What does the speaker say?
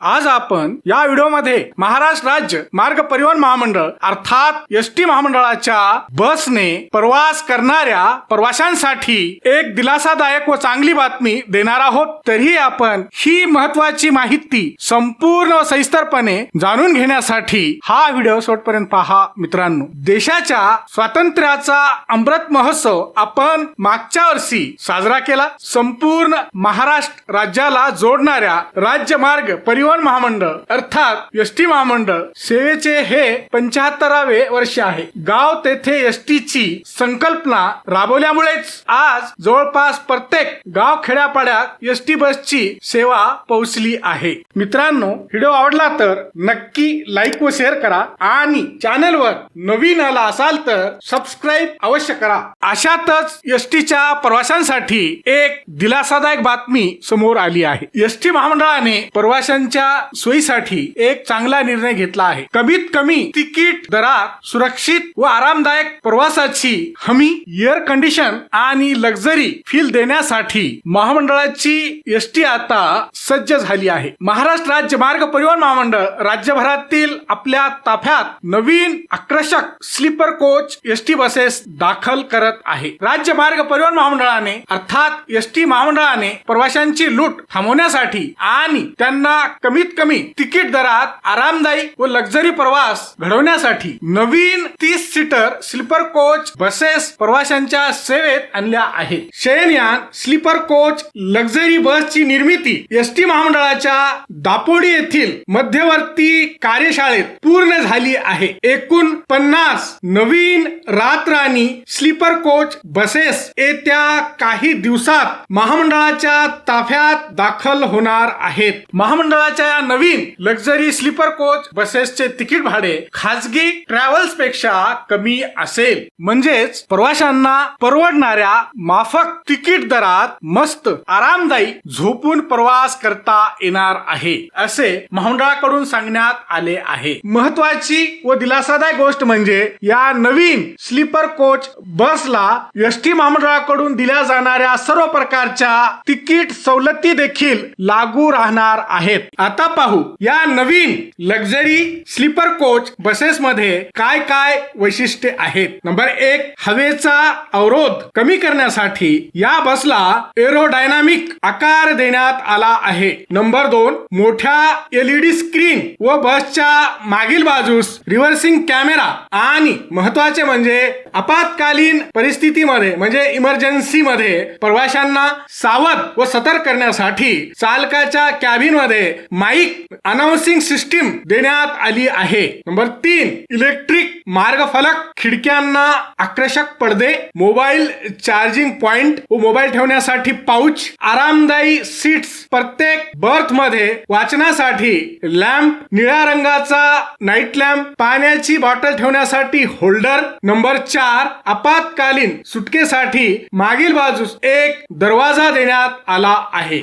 आज आपण या व्हिडिओमध्ये महाराष्ट्र राज्य मार्ग परिवहन महामंडळ अर्थात एस टी महामंडळाच्या बसने प्रवास करणाऱ्या प्रवाशांसाठी एक दिलासादायक व चांगली बातमी देणार आहोत. तरी आपण ही महत्वाची माहिती संपूर्ण व सविस्तरपणे जाणून घेण्यासाठी हा व्हिडिओ शेवटपर्यंत पहा. मित्रांनो देशाच्या स्वातंत्र्याचा अमृत महोत्सव आपण मागच्या वर्षी साजरा केला. संपूर्ण महाराष्ट्र राज्याला जोडणाऱ्या राज्य मार्ग परिवहन महामंडळ अर्थात एस टी महामंडळ सेवेचे हे पंचाहत्तरावे वर्ष आहे. गाव तेथे एस ची संकल्पना राबवल्यामुळेच आज जवळपास प्रत्येक गाव खेड्यापाड्यात एस टी बसची सेवा पोहोचली आहे. मित्रांनो व्हिडिओ आवडला तर नक्की लाईक व शेअर करा आणि चॅनलवर नवीन आला असाल तर सबस्क्राईब अवश्य करा. अशातच एस टीच्या प्रवाशांसाठी एक दिलासादायक बातमी समोर आली आहे. एस टी महामंडळाने प्रवाशांच्या सोयीसाठी एक चांगला निर्णय घेतला आहे. कमीत कमी तिकीट दरात सुरक्षित व आरामदायक प्रवासाची हमी एअर कंडिशन आणि लक्झरी फील देण्यासाठी महामंडळाची एस टी आता सज्ज झाली आहे. महाराष्ट्र राज्य मार्ग परिवहन महामंडळ राज्यभरातील आपल्या ताफ्यात नवीन आकर्षक sleeper coach S T buses दाखल करत आहे. राज्य मार्ग परिवहन महामंडळाने अर्थात एस टी महामंडळाने प्रवाशांची लूट थांबवण्यासाठी आणि त्यांना कमीत कमी तिकीट दरात आरामदायी व लक्झरी प्रवास घडवण्यासाठी नवीन तीस सीटर स्लीपर कोच बसेस प्रवाशांच्या सेवेत आणल्या आहे शयनयान स्लीपर कोच लक्झरी बसची निर्मिती एस टी महामंडळाच्या दापोडी येथील मध्यवर्ती कार्यशाळेत पूर्ण झाली आहे. एकूण पन्नास नवीन रातराणी स्लीपर कोच बसेस येत्या काही दिवसात महामंडळाच्या ताफ्यात दाखल होणार आहेत. महामंडळाच्या या नवीन लक्झरी स्लीपर कोच बसेसचे तिकीट भाडे खासगी ट्रॅव्हल्सपेक्षा कमी असेल. म्हणजेच प्रवाशांना परवडणाऱ्या माफक तिकीट दरात मस्त आरामदायी झोपून प्रवास करता येणार आहे असे महामंडळाकडून सांगण्यात आले आहे. महत्वाची व दिलासादायक गोष्ट म्हणजे या नवीन स्लीपर कोच बसला एस टी महामंडळाकडून दिल्या जाणाऱ्या सर्व प्रकारच्या तिकीट सवलती देखील लागू राहणार आहेत. आता पाहू या नवीन लक्झरी स्लीपर कोच बसेस मध्ये काय काय वैशिष्ट्ये आहेत. नंबर एक हवेचा अवरोध कमी करण्यासाठी या बसला एरोडायनामिक आकार देण्यात आला आहे. नंबर दोन मोठ्या एलईडी स्क्रीन व बसच्या मागील बाजूस रिव्हर्सिंग कॅमेरा आणि महत्त्वाचे म्हणजे आपत्कालीन परिस्थितीमध्ये म्हणजे इमर्जन्सी मध्ये प्रवाशांना सावध व सतर्क करण्यासाठी चालकाच्या कॅबिनमध्ये माईक अनाउन्सिंग सिस्टीम देण्यात आली आहे. नंबर तीन इलेक्ट्रिक मार्गफलक खिडक्यांना आकर्षक पडदे मोबाईल चार्जिंग पॉइंट व मोबाईल ठेवण्यासाठी पाऊच आरामदायी सीट्स प्रत्येक बर्थमध्ये वाचनासाठी लॅम्प निळ्या रंगाचा नाईट लॅम्प पाण्याची बॉटल ठेवण्यासाठी होल्डर. नंबर चार आपत्कालीन सुटकेसाठी मागील बाजूस एक दरवाजा देण्यात आला आहे.